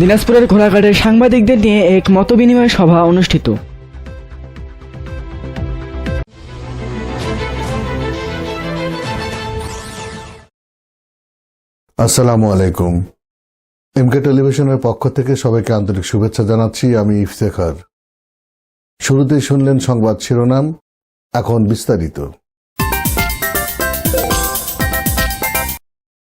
দিনাজপুরের ঘোড়াঘাটে সাংবাদিকদের নিয়ে এক মতবিনিময় সভা অনুষ্ঠিত। আসসালামু আলাইকুম। এমকে টেলিভিশনের পক্ষ থেকে সবাইকে আন্তরিক শুভেচ্ছা জানাচ্ছি, আমি ইফতেখার। শুরুতেই শুনলেন সংবাদ শিরোনাম, এখন বিস্তারিত।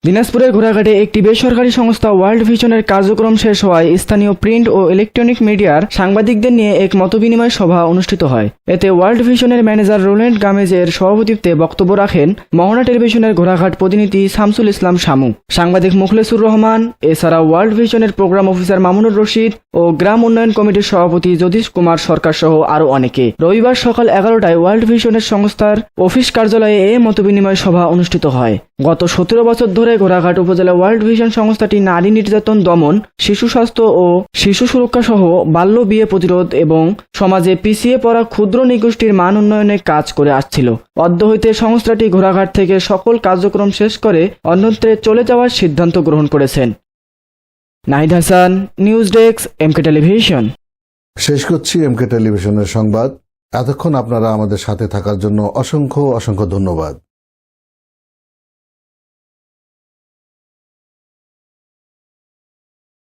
দিনাজপুরের ঘোড়াঘাটে একটি বেসরকারি সংস্থা ওয়ার্ল্ড ভিশনের কার্যক্রম শেষ হওয়ায় স্থানীয় প্রিন্ট ও ইলেকট্রনিক মিডিয়ার সাংবাদিকদের নিয়ে এক মতবিনিময় সভা অনুষ্ঠিত হয়। এতে ওয়ার্ল্ড ভিশনের ম্যানেজার রোল্যান্ড গামেজের সভাপতিত্বে বক্তব্য রাখেন মহনা টেলিভিশনের ঘোড়াঘাট প্রতিনিধি শামসুল ইসলাম শামু। সাংবাদিক মুখলেসুর রহমান, এছাড়া ওয়ার্ল্ড ভিশনের প্রোগ্রাম অফিসার মামুনুর রশিদ ও গ্রাম উন্নয়ন কমিটির সভাপতি জ্যোতিষ কুমার সরকার সহ আরও অনেকে। রবিবার সকাল এগারোটায় ওয়ার্ল্ড ভিশনের সংস্থার অফিস কার্যালয়ে এ মতবিনিময় সভা অনুষ্ঠিত হয়। গত সতেরো বছর ধরে ঘোড়াঘাট উপজেলা ওয়ার্ল্ড ভিশন সংস্থাটি নারী নির্যাতন দমন, শিশু স্বাস্থ্য ও শিশু সুরক্ষা সহ বাল্য বিয়ে প্রতিরোধ এবং সমাজে পিছিয়ে পড়া ক্ষুদ্র নিগোষ্ঠীর মান উন্নয়নে কাজ করে আসছিল। অদ্য হইতে সংস্থাটি ঘোড়াঘাট থেকে সকল কার্যক্রম শেষ করে অন্যত্রে চলে যাওয়ার সিদ্ধান্ত গ্রহণ করেছেন। Nahid Hasan, news desk, MK television. শেষ করছি এমকে টেলিভিশনের সংবাদ। এতক্ষণ আপনারা আমাদের সাথে থাকার জন্য অসংখ্য অসংখ্য ধন্যবাদ।